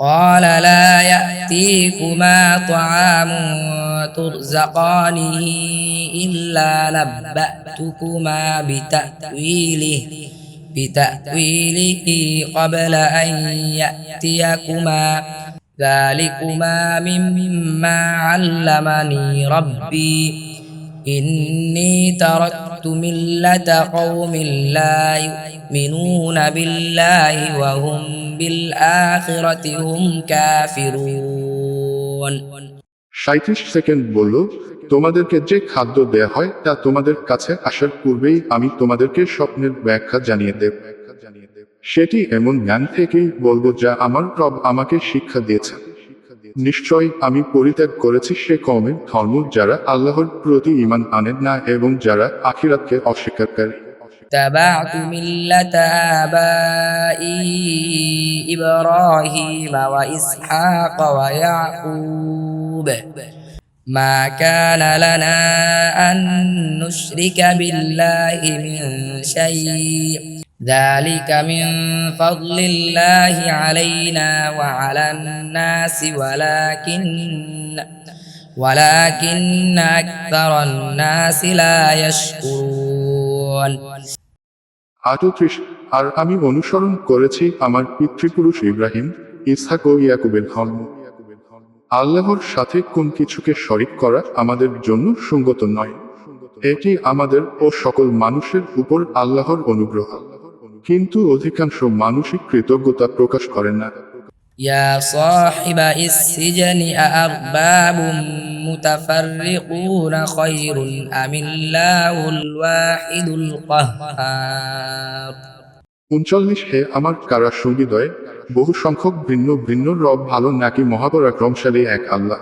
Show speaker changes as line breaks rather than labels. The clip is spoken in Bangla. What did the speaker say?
قال لا يأتيكما طعام ترزقانه إلا نبأتكما بتأويله بتأويله قبل أن يأتيكما. ذلكما مما علمني ربي. إني تركت ملة قوم لا يؤمنون بالله وهم بالآخرة هم كافرون
সাঁত্রিশ সেকেন্ড বলল তোমাদেরকে যে খাদ্য দেয়া হয় তা তোমাদের কাছে আসার পূর্বেই আমি তোমাদেরকে স্বপ্নের ব্যাখ্যা জানিয়ে দেব সেটি এমন জ্ঞান থেকেই বলবো যা আমার প্রভ আমাকে শিক্ষা দিয়েছে নিশ্চয় আমি পরিত্যাগ করেছি সে কমের ধর্ম যারা আল্লাহর প্রতি ইমান আনেন না এবং যারা আখিরাতকে অস্বীকারী
اتبعت ملة آبائي إبراهيم وإسحاق ويعقوب. ما كان لنا أن نشرك بالله من شيء. ذلك من فضل الله علينا وعلى الناس ولكن ولكن أكثر الناس لا يشكرون.
আর আমি অনুসরণ করেছি আমার পিতৃপুরুষ ইব্রাহিম ইসহাক ও ইয়াকুবের ধর্ম আল্লাহর সাথে কোন কিছুকে শরিক করা আমাদের জন্য সঙ্গত নয় এটি আমাদের ও সকল মানুষের উপর আল্লাহর অনুগ্রহ কিন্তু অধিকাংশ মানুষই কৃতজ্ঞতা প্রকাশ করেন না
يا صاحب السجن أأرباب متفرقون خير أم الله الواحد القهار
উনচল্লিশ হে আমার কারা সঙ্গীদয় বহু সংখ্যক ভিন্ন ভিন্ন রব ভালো নাকি মহাপরাক্রমশালী এক আল্লাহ।